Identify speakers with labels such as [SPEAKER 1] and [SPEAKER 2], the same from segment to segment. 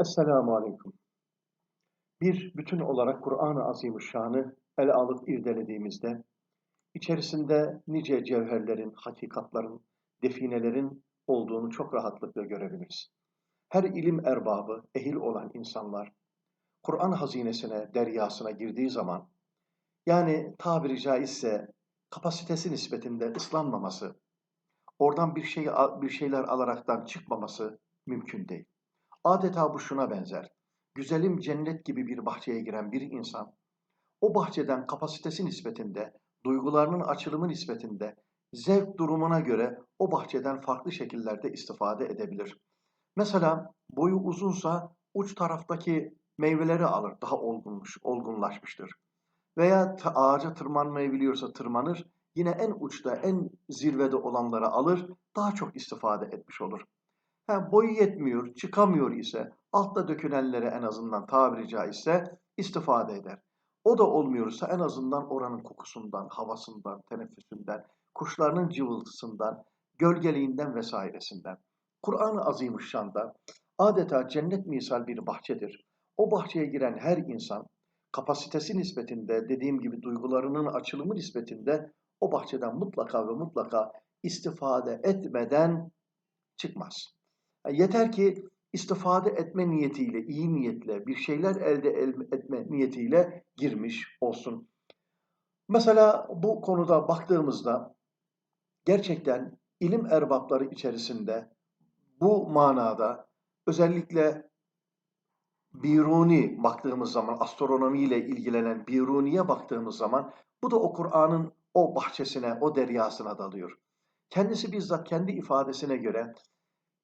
[SPEAKER 1] Esselamu Aleyküm. Bir bütün olarak Kur'an-ı Azimüşşan'ı ele alıp irdelediğimizde, içerisinde nice cevherlerin, hakikatların, definelerin olduğunu çok rahatlıkla görebiliriz. Her ilim erbabı, ehil olan insanlar, Kur'an hazinesine, deryasına girdiği zaman, yani tabiri caizse kapasitesi nispetinde ıslanmaması, oradan bir şey bir şeyler alaraktan çıkmaması mümkün değil. Adeta bu şuna benzer. Güzelim cennet gibi bir bahçeye giren bir insan, o bahçeden kapasitesi nispetinde, duygularının açılımı nispetinde, zevk durumuna göre o bahçeden farklı şekillerde istifade edebilir. Mesela boyu uzunsa uç taraftaki meyveleri alır, daha olgunmuş, olgunlaşmıştır. Veya ağaca tırmanmayı biliyorsa tırmanır, yine en uçta, en zirvede olanları alır, daha çok istifade etmiş olur. Ha, boyu yetmiyor, çıkamıyor ise altta dökülenlere en azından tabiri caizse istifade eder. O da olmuyorsa en azından oranın kokusundan, havasından, teneffüsünden, kuşlarının cıvıltısından, gölgeliğinden vesairesinden. Kur'an-ı Azimüşşan'da adeta cennet misal bir bahçedir. O bahçeye giren her insan kapasitesi nispetinde, dediğim gibi duygularının açılımı nispetinde o bahçeden mutlaka ve mutlaka istifade etmeden çıkmaz. Yeter ki istifade etme niyetiyle, iyi niyetle, bir şeyler elde etme niyetiyle girmiş olsun. Mesela bu konuda baktığımızda gerçekten ilim erbapları içerisinde bu manada özellikle Biruni baktığımız zaman, astronomiyle ilgilenen Biruni'ye baktığımız zaman bu da o Kur'an'ın o bahçesine, o deryasına dalıyor. Kendisi bizzat kendi ifadesine göre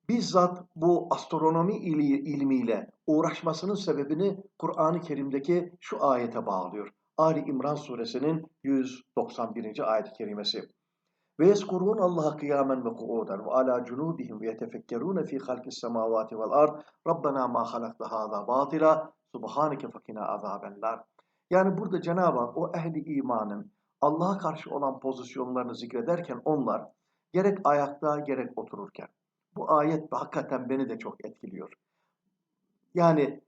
[SPEAKER 1] bizzat bu astronomi ilmiyle uğraşmasının sebebini Kur'an-ı Kerim'deki şu ayete bağlıyor. Ali İmran suresinin 191. ayet-i kerimesi. Ve yezkurun Allah'a kıyamen ve ku'uden ve ala cunubihim ve yetefekkerun fi halkis semavati vel ard. Rabbena ma halakta hâzâ batila. Subhaneke fakina azabenler. Yani burada Cenab-ı Hak o ehli imanın Allah'a karşı olan pozisyonlarını zikrederken onlar gerek ayakta gerek otururken bu ayet hakikaten beni de çok etkiliyor. Yani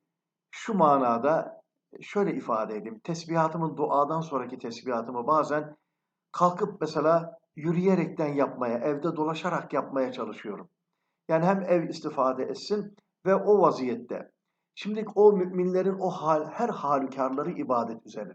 [SPEAKER 1] şu manada şöyle ifade edeyim. Tesbihatımın duadan sonraki tesbihatımı bazen kalkıp mesela yürüyerekten yapmaya, evde dolaşarak yapmaya çalışıyorum. Yani hem ev istifade etsin ve o vaziyette. Şimdi o müminlerin o hal, her halükarları ibadet üzerine.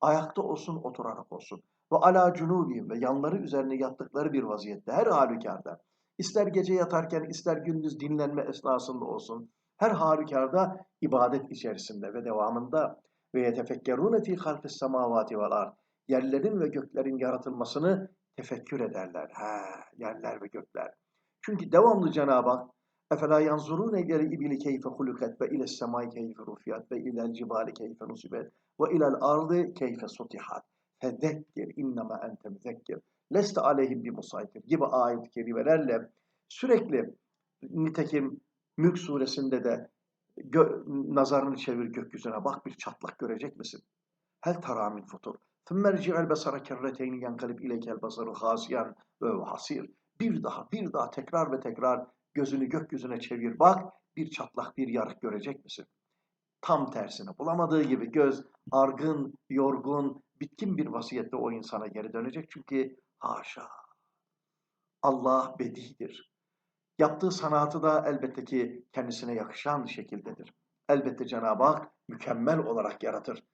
[SPEAKER 1] Ayakta olsun, oturarak olsun. Ve ala cunubihim ve yanları üzerine yattıkları bir vaziyette her halükarda. İster gece yatarken, ister gündüz dinlenme esnasında olsun. Her halükarda ibadet içerisinde ve devamında ve yetefekkerune fi halkis semavati vel. Yerlerin ve göklerin yaratılmasını tefekkür ederler. Ha, yerler ve gökler. Çünkü devamlı Cenab-ı Hak Efela yanzurune ile ibili keyfe hulukat ve ile semai keyfe rufiyat ve ilel cibali keyfe nusibet ve ilel ardı keyfe sutihat. Fezekkir innema ente müzekkir. Leste aleyhim bir musaytir gibi ayet-i kerimelerle sürekli nitekim Mülk suresinde de nazarını çevir gökyüzüne bak bir çatlak görecek misin? Hel taramin futur. Thummerci'el besara kerreteyni yankalib ileykel basaru hasiyan ve hasir. Bir daha bir daha tekrar ve tekrar gözünü gökyüzüne çevir bak bir çatlak bir yarık görecek misin? Tam tersine bulamadığı gibi göz argın, yorgun, bitkin bir vasiyette o insana geri dönecek. Çünkü haşa Allah bedidir. Yaptığı sanatı da elbette ki kendisine yakışan şekildedir. Elbette Cenab-ı Hak mükemmel olarak yaratır.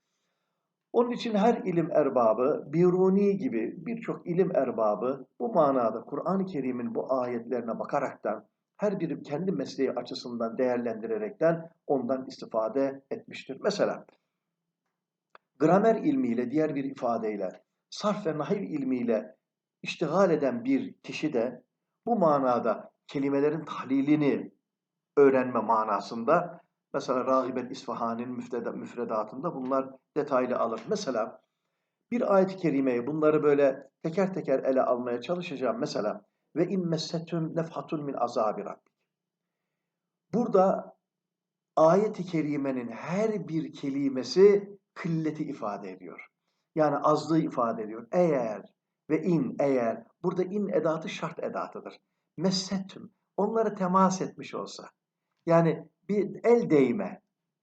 [SPEAKER 1] Onun için her ilim erbabı, Biruni gibi birçok ilim erbabı bu manada Kur'an-ı Kerim'in bu ayetlerine bakaraktan her biri kendi mesleği açısından değerlendirerekten ondan istifade etmiştir. Mesela gramer ilmiyle, diğer bir ifadeyle, sarf ve nahiv ilmiyle iştigal eden bir kişi de bu manada kelimelerin tahlilini öğrenme manasında mesela Ragibel İsfahani'nin müfredatında bunlar detaylı alır. Mesela bir ayet-i kerimeyi bunları böyle teker teker ele almaya çalışacağım. Mesela ve immessetüm nefhatun min azabi rabbik. Burada ayet-i kerimenin her bir kelimesi kılleti ifade ediyor. Yani azlığı ifade ediyor. Eğer ve in eğer burada in edatı şart edatıdır. Messettüm onları temas etmiş olsa Yani bir el değme,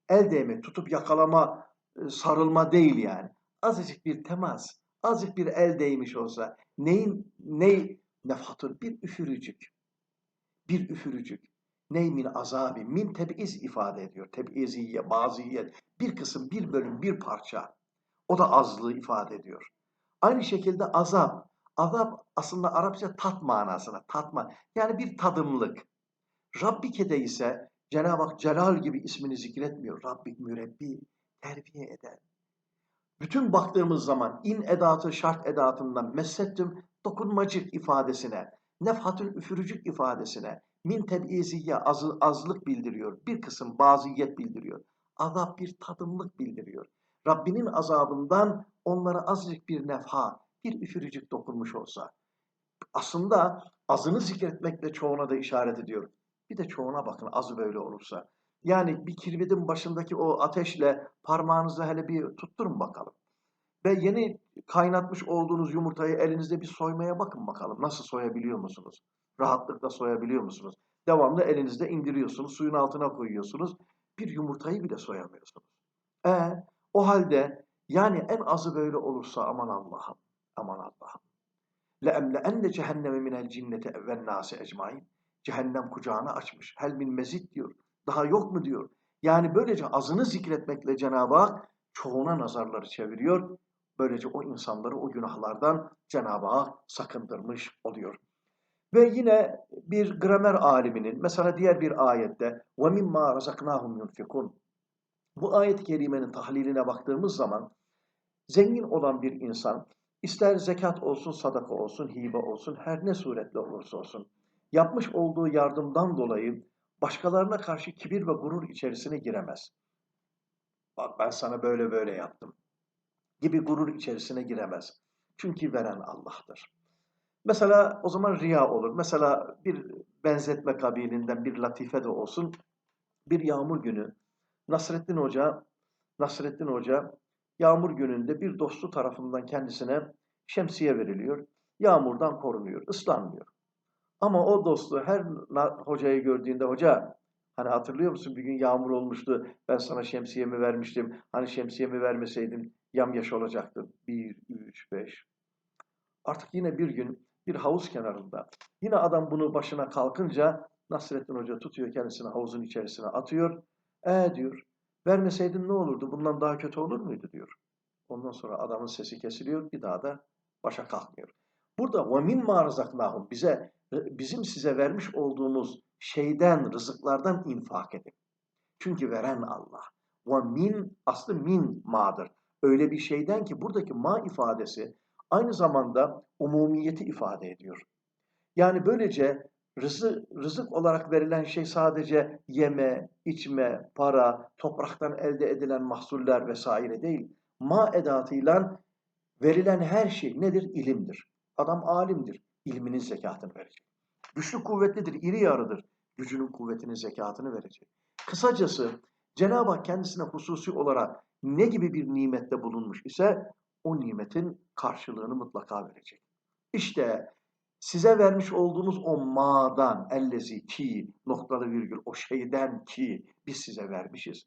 [SPEAKER 1] el değme, tutup yakalama, e, sarılma değil yani. Azıcık bir temas, azıcık bir el değmiş olsa neyin, ney nefatun bir üfürücük, bir üfürücük. Ney min azabi, min teb'iz ifade ediyor. Teb'iziye, baziyet, bir kısım, bir bölüm, bir parça. O da azlığı ifade ediyor. Aynı şekilde azap. Azap aslında Arapça tat manasına, tatma. Yani bir tadımlık. Rabbike'de ise Cenab-ı Hak Celal gibi ismini zikretmiyor. Rabbik mürebbi, terbiye eden. Bütün baktığımız zaman in edatı şart edatından messettim dokunmacık ifadesine, nefhatül üfürücük ifadesine, min teb'iziye az, azlık bildiriyor. Bir kısım baziyet bildiriyor. Azap bir tadımlık bildiriyor. Rabbinin azabından onlara azıcık bir nefha, bir üfürücük dokunmuş olsa. Aslında azını zikretmekle çoğuna da işaret ediyor. Bir de çoğuna bakın azı böyle olursa. Yani bir kirvidin başındaki o ateşle parmağınızı hele bir tutturun bakalım. Ve yeni kaynatmış olduğunuz yumurtayı elinizde bir soymaya bakın bakalım. Nasıl soyabiliyor musunuz? Rahatlıkla soyabiliyor musunuz? Devamlı elinizde indiriyorsunuz, suyun altına koyuyorsunuz. Bir yumurtayı bile soyamıyorsunuz. E o halde yani en azı böyle olursa aman Allah'ım, aman Allah'ım. لَاَمْلَاَنَّ cehenneme minel cinnete وَالنَّاسِ اَجْمَعِينَ Cehennem kucağını açmış. Hel min mezit diyor. Daha yok mu diyor. Yani böylece azını zikretmekle Cenab-ı Hak çoğuna nazarları çeviriyor. Böylece o insanları o günahlardan Cenab-ı Hak sakındırmış oluyor. Ve yine bir gramer aliminin mesela diğer bir ayette وَمِمَّا رَزَقْنَاهُمْ يُنْفِقُونَ bu ayet-i kerimenin tahliline baktığımız zaman zengin olan bir insan ister zekat olsun, sadaka olsun, hibe olsun, her ne suretle olursa olsun yapmış olduğu yardımdan dolayı başkalarına karşı kibir ve gurur içerisine giremez. Bak ben sana böyle böyle yaptım gibi gurur içerisine giremez. Çünkü veren Allah'tır. Mesela o zaman riya olur. Mesela bir benzetme kabilinden bir latife de olsun. Bir yağmur günü Nasrettin Hoca Nasrettin Hoca yağmur gününde bir dostu tarafından kendisine şemsiye veriliyor. Yağmurdan korunuyor, ıslanmıyor. Ama o dostu her hocayı gördüğünde hoca hani hatırlıyor musun bir gün yağmur olmuştu ben sana şemsiyemi vermiştim. Hani şemsiyemi vermeseydim yamyaş olacaktın. Bir, üç, beş. Artık yine bir gün bir havuz kenarında. Yine adam bunu başına kalkınca Nasrettin Hoca tutuyor kendisini havuzun içerisine atıyor. E diyor. Vermeseydin ne olurdu? Bundan daha kötü olur muydu diyor. Ondan sonra adamın sesi kesiliyor. Bir daha da başa kalkmıyor. Burada ve min marzaknahum bize e, bizim size vermiş olduğumuz şeyden, rızıklardan infak edin. Çünkü veren Allah. Ve min aslı min madır. Öyle bir şeyden ki buradaki ma ifadesi aynı zamanda umumiyeti ifade ediyor. Yani böylece rızık, rızık olarak verilen şey sadece yeme, içme, para, topraktan elde edilen mahsuller vesaire değil. Ma edatıyla verilen her şey nedir? İlimdir. Adam alimdir. İlminin zekatını verecek. Güçlü kuvvetlidir, iri yarıdır. Gücünün kuvvetinin zekatını verecek. Kısacası Cenab-ı Hak kendisine hususi olarak ne gibi bir nimette bulunmuş ise o nimetin karşılığını mutlaka verecek. İşte size vermiş olduğumuz o ma'dan, ellezi ki, noktalı virgül, o şeyden ki biz size vermişiz.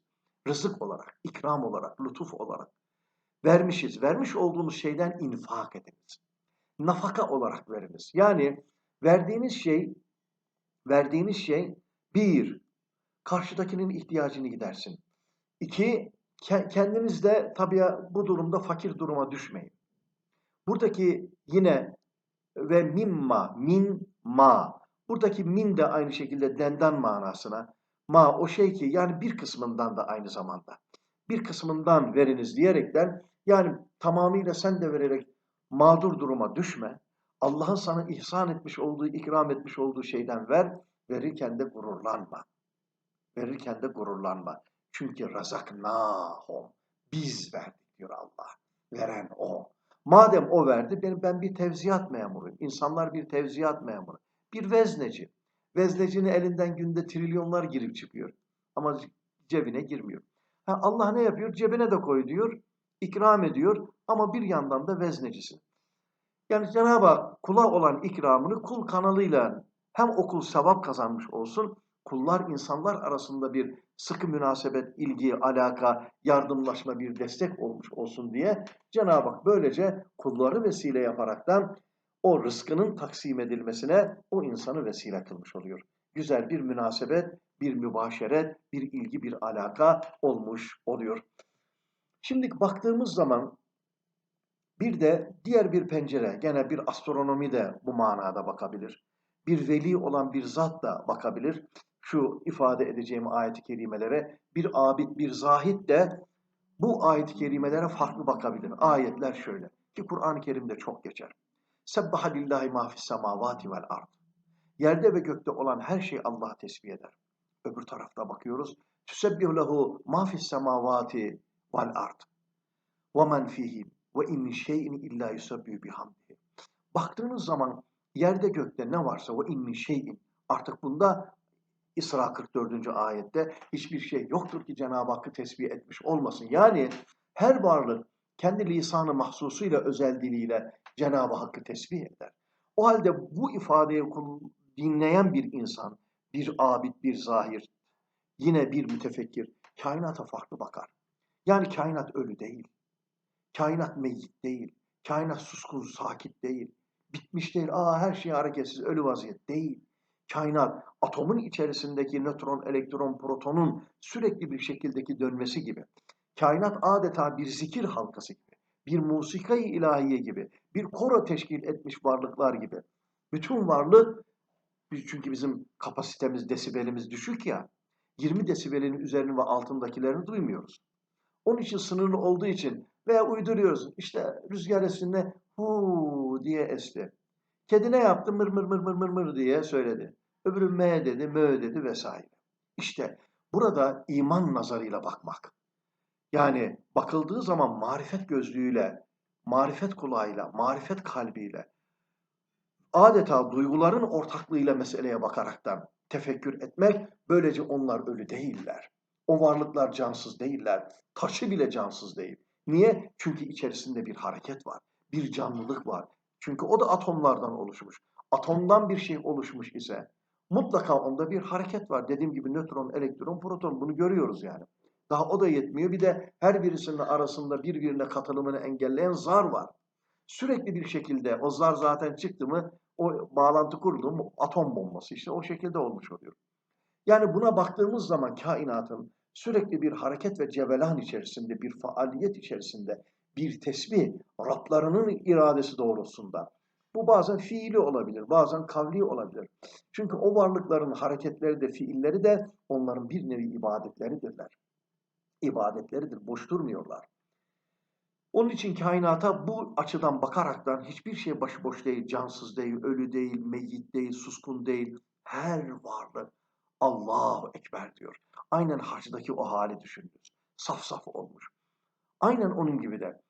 [SPEAKER 1] Rızık olarak, ikram olarak, lütuf olarak vermişiz. Vermiş olduğumuz şeyden infak ediniz. Nafaka olarak veriniz. Yani verdiğiniz şey, verdiğiniz şey bir, karşıdakinin ihtiyacını gidersin. İki, kendiniz de tabii bu durumda fakir duruma düşmeyin. Buradaki yine ve mimma, min, ma. Buradaki min de aynı şekilde denden manasına. Ma o şey ki yani bir kısmından da aynı zamanda. Bir kısmından veriniz diyerekten yani tamamıyla sen de vererek mağdur duruma düşme. Allah'ın sana ihsan etmiş olduğu, ikram etmiş olduğu şeyden ver. Verirken de gururlanma. Verirken de gururlanma. Çünkü razaknahum. Biz verdik diyor Allah. Veren o. Madem o verdi, ben, ben bir tevziyat memuruyum. İnsanlar bir tevziyat memuru. Bir vezneci. Veznecinin elinden günde trilyonlar girip çıkıyor. Ama cebine girmiyor. Ha, Allah ne yapıyor? Cebine de koy diyor. ikram ediyor. Ama bir yandan da veznecisin. Yani Cenab-ı Hak kula olan ikramını kul kanalıyla hem okul sevap kazanmış olsun, kullar insanlar arasında bir sıkı münasebet, ilgi, alaka, yardımlaşma, bir destek olmuş olsun diye Cenab-ı Hak böylece kulları vesile yaparaktan o rızkının taksim edilmesine o insanı vesile kılmış oluyor. Güzel bir münasebet, bir mübaşeret, bir ilgi, bir alaka olmuş oluyor. Şimdi baktığımız zaman bir de diğer bir pencere, gene bir astronomi de bu manada bakabilir. Bir veli olan bir zat da bakabilir. Şu ifade edeceğim ayet-i kerimelere bir abid, bir zahid de bu ayet-i kerimelere farklı bakabilir. Ayetler şöyle ki Kur'an-ı Kerim'de çok geçer. Sebbaha lillahi ma fis semavati vel ard. Yerde ve gökte olan her şey Allah'a tesbih eder. Öbür tarafta bakıyoruz. Tüsebbihu lehu ma fis semavati vel ard. Ve men fihim ve in şeyin illa yusabbihu bihamdihi. Baktığınız zaman yerde gökte ne varsa ve in şeyin artık bunda İsra 44. ayette hiçbir şey yoktur ki Cenab-ı Hakk'ı tesbih etmiş olmasın. Yani her varlık kendi lisanı mahsusuyla, özel diliyle Cenab-ı Hakk'ı tesbih eder. O halde bu ifadeyi dinleyen bir insan, bir abid, bir zahir, yine bir mütefekkir, kainata farklı bakar. Yani kainat ölü değil. Kainat meyyit değil. Kainat suskun, sakit değil. Bitmiş değil. Aa her şey hareketsiz, ölü vaziyet değil. Kainat atomun içerisindeki nötron, elektron, protonun sürekli bir şekildeki dönmesi gibi. Kainat adeta bir zikir halkası gibi. Bir musikayı ilahiye gibi. Bir koro teşkil etmiş varlıklar gibi. Bütün varlık çünkü bizim kapasitemiz, desibelimiz düşük ya. 20 desibelin üzerini ve altındakilerini duymuyoruz. Onun için sınırlı olduğu için veya uyduruyoruz. İşte rüzgar esinde hu diye esti. Kedi ne yaptı? Mır mır mır mır mır mır diye söyledi. Öbürü me dedi, mö dedi vesaire. İşte burada iman nazarıyla bakmak. Yani bakıldığı zaman marifet gözlüğüyle, marifet kulağıyla, marifet kalbiyle, adeta duyguların ortaklığıyla meseleye bakaraktan tefekkür etmek, böylece onlar ölü değiller. O varlıklar cansız değiller. Taşı bile cansız değil. Niye? Çünkü içerisinde bir hareket var. Bir canlılık var. Çünkü o da atomlardan oluşmuş. Atomdan bir şey oluşmuş ise mutlaka onda bir hareket var. Dediğim gibi nötron, elektron, proton bunu görüyoruz yani. Daha o da yetmiyor. Bir de her birisinin arasında birbirine katılımını engelleyen zar var. Sürekli bir şekilde o zar zaten çıktı mı o bağlantı kuruldu mu atom bombası işte o şekilde olmuş oluyor. Yani buna baktığımız zaman kainatın sürekli bir hareket ve cevelan içerisinde, bir faaliyet içerisinde, bir tesbih, Rablarının iradesi doğrultusunda. Bu bazen fiili olabilir, bazen kavli olabilir. Çünkü o varlıkların hareketleri de, fiilleri de onların bir nevi ibadetleridirler. İbadetleridir, boş durmuyorlar. Onun için kainata bu açıdan bakaraktan hiçbir şey başıboş değil, cansız değil, ölü değil, meyyit değil, suskun değil. Her varlık Allahu Ekber diyor. Aynen hacdaki o hali düşününüz. Saf saf olmuş. Aynen onun gibi de.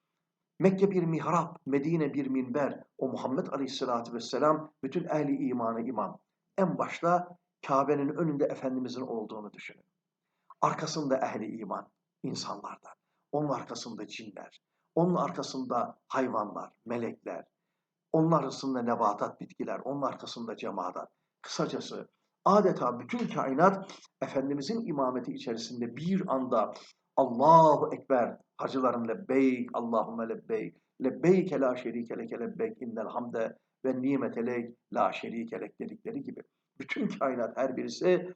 [SPEAKER 1] Mekke bir mihrap, Medine bir minber. O Muhammed Aleyhisselatü Vesselam bütün ehli imanı imam. En başta Kabe'nin önünde Efendimizin olduğunu düşünün. Arkasında ehli iman, insanlardan. Onun arkasında cinler. Onun arkasında hayvanlar, melekler. Onun arkasında nebatat, bitkiler. Onun arkasında cemaat. Kısacası adeta bütün kainat Efendimizin imameti içerisinde bir anda Allahu Ekber hacıların lebbeyk Allahümme lebbeyk lebbeyke la şerike leke lebbeyk innel hamde ve nimete lek la şerike lek dedikleri gibi. Bütün kainat her birisi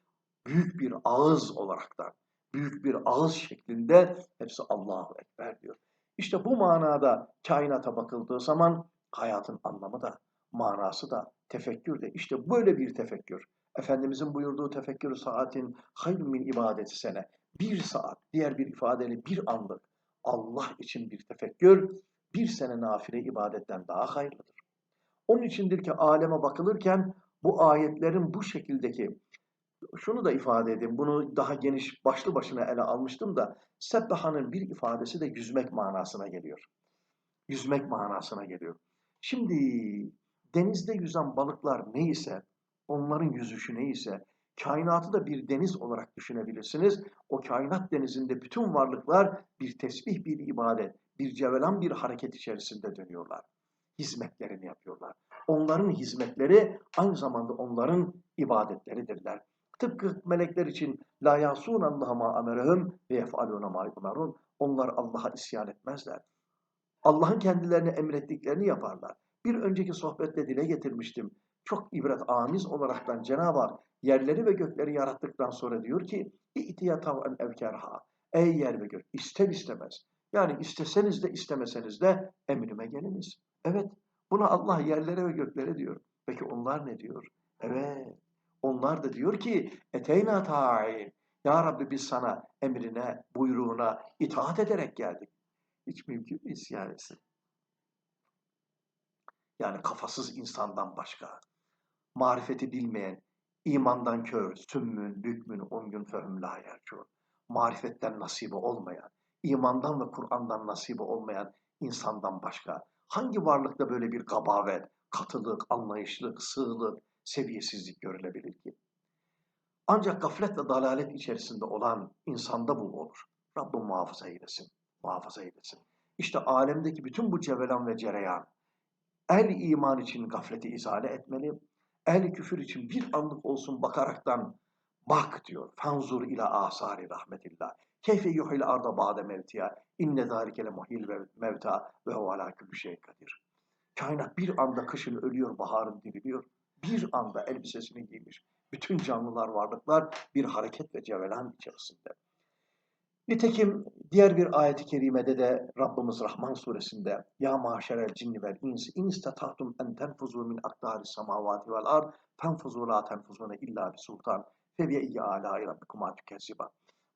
[SPEAKER 1] büyük bir ağız olaraktan, büyük bir ağız şeklinde hepsi Allahu Ekber diyor. İşte bu manada kainata bakıldığı zaman hayatın anlamı da, manası da, tefekkür de işte böyle bir tefekkür. Efendimizin buyurduğu tefekkür saatin hayrun min ibadeti sene. Bir saat, diğer bir ifadeyle bir anlık Allah için bir tefekkür, bir sene nafile ibadetten daha hayırlıdır. Onun içindir ki aleme bakılırken bu ayetlerin bu şekildeki şunu da ifade edeyim. Bunu daha geniş başlı başına ele almıştım da Sebbaha'nın bir ifadesi de yüzmek manasına geliyor. Yüzmek manasına geliyor. Şimdi denizde yüzen balıklar neyse, onların yüzüşü neyse, kainatı da bir deniz olarak düşünebilirsiniz. O kainat denizinde bütün varlıklar bir tesbih, bir ibadet, bir cevelan bir hareket içerisinde dönüyorlar. Hizmetlerini yapıyorlar. Onların hizmetleri aynı zamanda onların ibadetleridirler. Tıpkı melekler için la yasunallaha ma amerehum ve yef'aluna ma yumarun. Onlar Allah'a isyan etmezler. Allah'ın kendilerine emrettiklerini yaparlar. Bir önceki sohbette dile getirmiştim. Çok ibret amiz olaraktan Cenab-ı Hak yerleri ve gökleri yarattıktan sonra diyor ki İ'tiya tav'en evkerha. Ey yer ve gök ister istemez. Yani isteseniz de istemeseniz de emrime geliniz. Evet buna Allah yerlere ve göklere diyor. Peki onlar ne diyor? Evet onlar da diyor ki eteyna ta'in. Ya Rabbi biz sana emrine, buyruğuna itaat ederek geldik. Hiç mümkün mü isyan etsin? Yani kafasız insandan başka, marifeti bilmeyen, imandan kör, sümmün, bükmün, umyun fehum la yercun. Marifetten nasibi olmayan, imandan ve Kur'an'dan nasibi olmayan insandan başka hangi varlıkta böyle bir gabavet, katılık, anlayışlık, sığlık, seviyesizlik görülebilir ki? Ancak gaflet ve dalalet içerisinde olan insanda bu olur. Rabbim muhafaza eylesin, muhafaza eylesin. İşte alemdeki bütün bu cevelan ve cereyan, el iman için gafleti izale etmeli, el küfür için bir anlık olsun bakaraktan bak diyor. Fanzur ila asari rahmetillah. Keyfe yuhil arda ba'de mevtiya. İnne zâlikele muhil mevta ve huve alâ külü şey kadir. Kainat bir anda kışın ölüyor, baharın diriliyor. Bir anda elbisesini giymiş. Bütün canlılar, varlıklar bir hareket ve cevelan içerisinde. Nitekim diğer bir ayeti kerimede de Rabbimiz Rahman suresinde Ya maşerel cinni vel ins in istata'tum en tenfuzu min akdari semavati vel ard tenfuzu la tenfuzune illa bi sultan fe bi eyyi alâi rabbikuma tükezziba.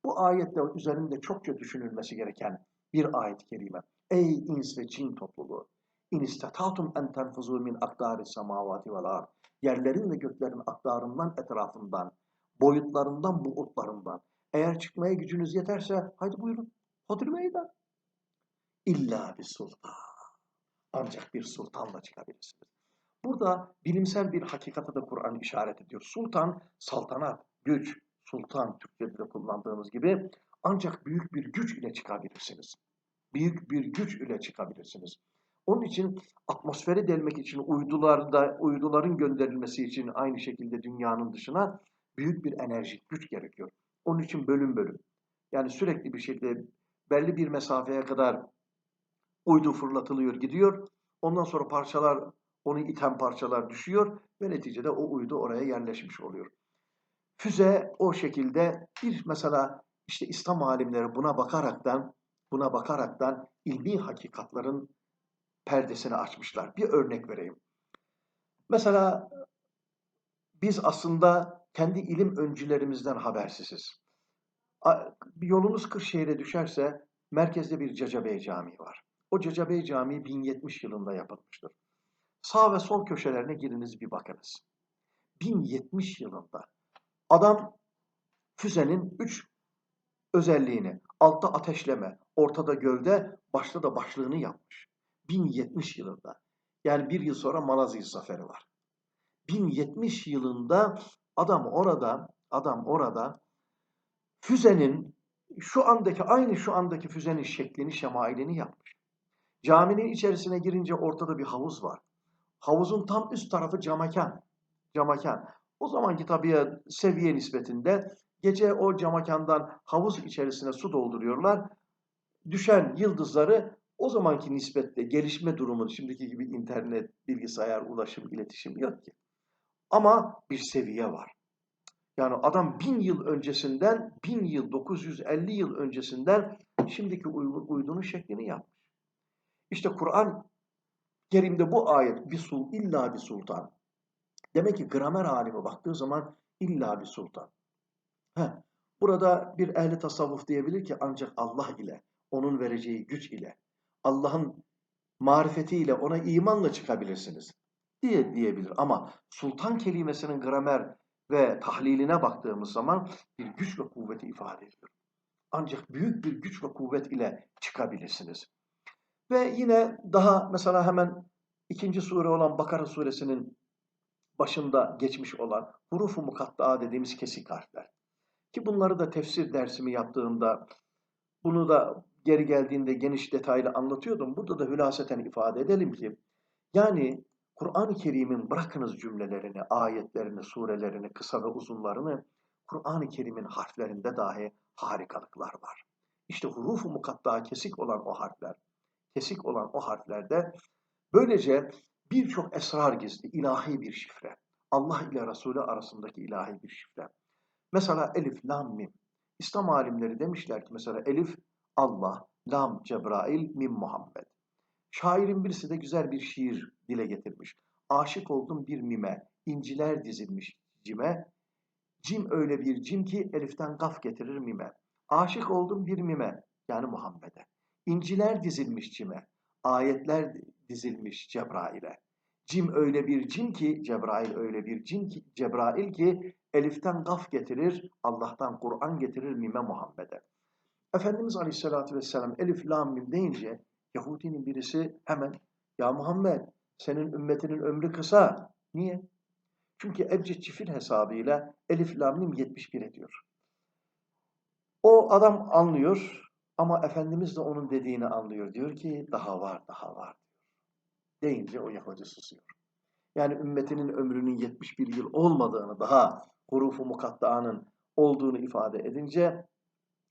[SPEAKER 1] Bu ayette üzerinde çokça düşünülmesi gereken bir ayet-i kerime. Ey ins ve cin topluluğu! İn istata'tum en tenfuzu min akdari semavati vel ard yerlerin ve göklerin aktarından, etrafından, boyutlarından, buğutlarından. Eğer çıkmaya gücünüz yeterse haydi buyurun. Hodri meydan. İlla bir sultan. Ancak bir sultanla çıkabilirsiniz. Burada bilimsel bir hakikate de Kur'an işaret ediyor. Sultan, saltanat, güç, sultan Türkçe'de de kullandığımız gibi ancak büyük bir güç ile çıkabilirsiniz. Büyük bir güç ile çıkabilirsiniz. Onun için atmosferi delmek için uydularda uyduların gönderilmesi için aynı şekilde dünyanın dışına büyük bir enerjik güç gerekiyor. Onun için bölüm bölüm. Yani sürekli bir şekilde belli bir mesafeye kadar uydu fırlatılıyor gidiyor. Ondan sonra parçalar, onu iten parçalar düşüyor ve neticede o uydu oraya yerleşmiş oluyor. Füze o şekilde bir mesela işte İslam alimleri buna bakaraktan buna bakaraktan ilmi hakikatların perdesini açmışlar. Bir örnek vereyim. Mesela biz aslında kendi ilim öncülerimizden habersiziz. Yolunuz Kırşehir'e düşerse merkezde bir Cacabey Camii var. O Cacabey Camii 1070 yılında yapılmıştır. Sağ ve sol köşelerine giriniz bir bakınız. 1070 yılında adam füzenin 3 özelliğini altta ateşleme, ortada gövde, başta da başlığını yapmış. 1070 yılında. Yani bir yıl sonra Malazgirt Zaferi var. 1070 yılında adam orada, adam orada füzenin şu andaki aynı şu andaki füzenin şeklini, şemailini yapmış. Caminin içerisine girince ortada bir havuz var. Havuzun tam üst tarafı camakan. Camakan. O zamanki tabii seviye nispetinde gece o camakandan havuz içerisine su dolduruyorlar. Düşen yıldızları o zamanki nispetle gelişme durumu şimdiki gibi internet, bilgisayar, ulaşım, iletişim yok ki. Ama bir seviye var. Yani adam bin yıl öncesinden, bin yıl, 950 yıl öncesinden şimdiki uydunun şeklini yapmış. İşte Kur'an Kerim'de bu ayet bir sul illa bir sultan. Demek ki gramer halime baktığı zaman illa bir sultan. Heh, burada bir ehli tasavvuf diyebilir ki ancak Allah ile, onun vereceği güç ile, Allah'ın marifetiyle ona imanla çıkabilirsiniz diye diyebilir. Ama sultan kelimesinin gramer ve tahliline baktığımız zaman bir güç ve kuvveti ifade ediyor. Ancak büyük bir güç ve kuvvet ile çıkabilirsiniz. Ve yine daha mesela hemen ikinci sure olan Bakara suresinin başında geçmiş olan hurufu mukatta dediğimiz kesik harfler. Ki bunları da tefsir dersimi yaptığımda bunu da geri geldiğinde geniş detaylı anlatıyordum. Burada da hülaseten ifade edelim ki yani Kur'an-ı Kerim'in bırakınız cümlelerini, ayetlerini, surelerini, kısa ve uzunlarını Kur'an-ı Kerim'in harflerinde dahi harikalıklar var. İşte hurufu mukatta kesik olan o harfler, kesik olan o harflerde böylece birçok esrar gizli, ilahi bir şifre. Allah ile Resulü arasındaki ilahi bir şifre. Mesela elif, lam, mim. İslam alimleri demişler ki mesela elif Allah, lam Cebrail, mim Muhammed. Şairin birisi de güzel bir şiir dile getirmiş. Aşık oldum bir mime, inciler dizilmiş cime. Cim öyle bir cim ki eliften gaf getirir mime. Aşık oldum bir mime, yani Muhammed'e. İnciler dizilmiş cime, ayetler dizilmiş Cebrail'e. Cim öyle bir cim ki, Cebrail öyle bir cim ki, Cebrail ki eliften gaf getirir, Allah'tan Kur'an getirir mime Muhammed'e. Efendimiz Aleyhisselatü Vesselam elif lam mim deyince Yahudinin birisi hemen ya Muhammed senin ümmetinin ömrü kısa. Niye? Çünkü Ebced çifir hesabıyla elif lam mim 71 ediyor. O adam anlıyor ama Efendimiz de onun dediğini anlıyor. Diyor ki daha var daha var. Deyince o Yahudi susuyor. Yani ümmetinin ömrünün 71 yıl olmadığını daha hurufu mukatta'nın olduğunu ifade edince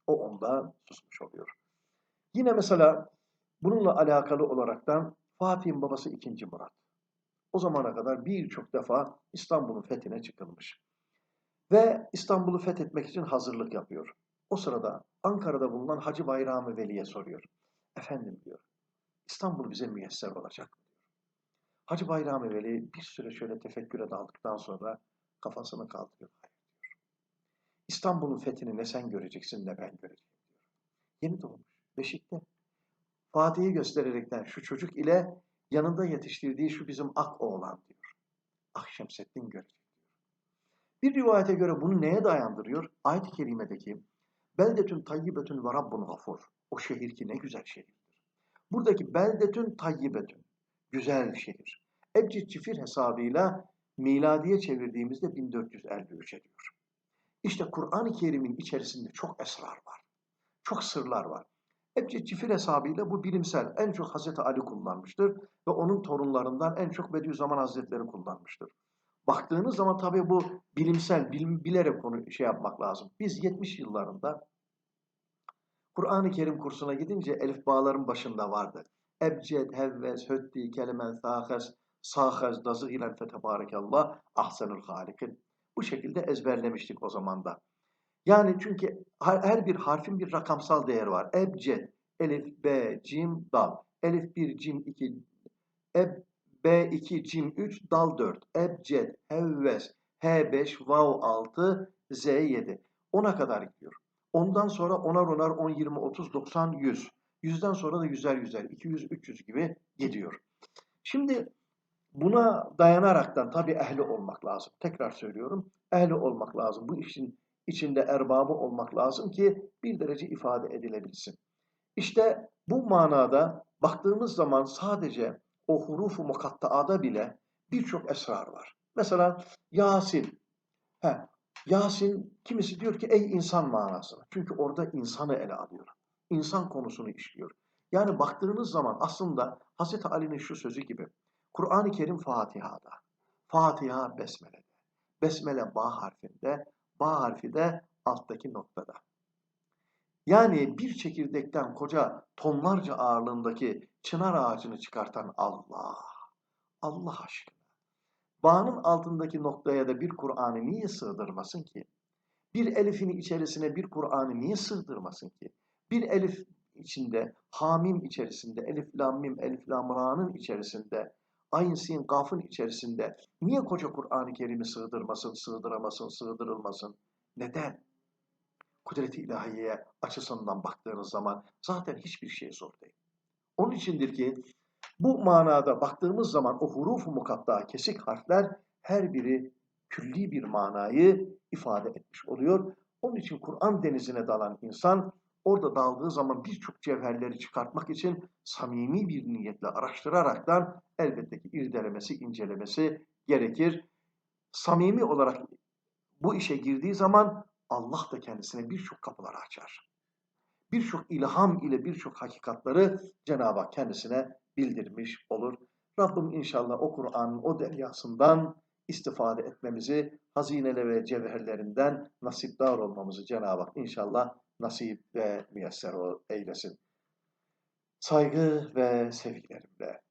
[SPEAKER 1] o onda susmuş oluyor. Yine mesela bununla alakalı olaraktan Fatih'in babası 2. Murat. O zamana kadar birçok defa İstanbul'un fethine çıkılmış. Ve İstanbul'u fethetmek için hazırlık yapıyor. O sırada Ankara'da bulunan Hacı Bayram Veli'ye soruyor. Efendim diyor, İstanbul bize müyesser olacak mı? Hacı Bayram Veli bir süre şöyle tefekküre daldıktan sonra kafasını kaldırıyor. İstanbul'un fethini ne sen göreceksin ne ben göreceğim diyor. Yeni doğmuş, Beşik'te. Fatih'i göstererekten şu çocuk ile yanında yetiştirdiği şu bizim ak oğlan diyor. Ah Şemseddin görecek. Bir rivayete göre bunu neye dayandırıyor? Ayet-i Kerime'deki Beldetün tayyibetün ve rabbun gafur. O şehir ki ne güzel şehirdir. Buradaki beldetün tayyibetün. Güzel şehir. Ebced çifir hesabıyla miladiye çevirdiğimizde 1453 ediyor. İşte Kur'an-ı Kerim'in içerisinde çok esrar var. Çok sırlar var. Ebced çifir hesabıyla bu bilimsel en çok Hazreti Ali kullanmıştır ve onun torunlarından en çok Bediüzzaman Hazretleri kullanmıştır. Baktığınız zaman tabii bu bilimsel, bilim, bilerek konu şey yapmak lazım. Biz 70 yıllarında Kur'an-ı Kerim kursuna gidince elif bağların başında vardı. Ebced, hevvez, hötti, kelimen, sâhez, sâhez, dazı hilen fetebarekallah, ahsenül halikin. Bu şekilde ezberlemiştik o zaman da. Yani çünkü her bir harfin bir rakamsal değeri var. Ebced, elif, b, cim, dal. Elif 1, cim 2, eb, B2, Cim 3, Dal 4, Ebced, Hevves, H5, Vav 6, Z7. 10'a kadar gidiyor. Ondan sonra onar onar 10, 20, 30, 90, 100. 100'den sonra da yüzer yüzer 200, 300 gibi gidiyor. Şimdi buna dayanaraktan tabii ehli olmak lazım. Tekrar söylüyorum. Ehli olmak lazım. Bu işin içinde erbabı olmak lazım ki bir derece ifade edilebilsin. İşte bu manada baktığımız zaman sadece o hurufu mukattaada bile birçok esrar var. Mesela Yasin. He, Yasin kimisi diyor ki ey insan manasını. Çünkü orada insanı ele alıyor. İnsan konusunu işliyor. Yani baktığınız zaman aslında Hz. Ali'nin şu sözü gibi Kur'an-ı Kerim Fatiha'da, Fatiha Besmele'de, Besmele Ba harfinde, Ba harfi de alttaki noktada. Yani bir çekirdekten koca tonlarca ağırlığındaki çınar ağacını çıkartan Allah. Allah aşkına. Bağının altındaki noktaya da bir Kur'an'ı niye sığdırmasın ki? Bir elifin içerisine bir Kur'an'ı niye sığdırmasın ki? Bir elif içinde, hamim içerisinde, elif lam mim, elif lam ra'nın içerisinde, ayn sin gafın içerisinde niye koca Kur'an-ı Kerim'i sığdırmasın, sığdıramasın, sığdırılmasın? Neden? Kudret-i ilahiyeye açısından baktığınız zaman zaten hiçbir şey zor değil. Onun içindir ki bu manada baktığımız zaman o huruf-u mukatta kesik harfler her biri külli bir manayı ifade etmiş oluyor. Onun için Kur'an denizine dalan insan orada daldığı zaman birçok cevherleri çıkartmak için samimi bir niyetle araştıraraktan elbette ki irdelemesi, incelemesi gerekir. Samimi olarak bu işe girdiği zaman Allah da kendisine birçok kapılar açar birçok ilham ile birçok hakikatları Cenab-ı Hak kendisine bildirmiş olur. Rabbim inşallah o Kur'an'ın o deryasından istifade etmemizi, hazineleri ve cevherlerinden nasipdar olmamızı Cenab-ı Hak inşallah nasip ve müyesser eylesin. Saygı ve sevgilerimle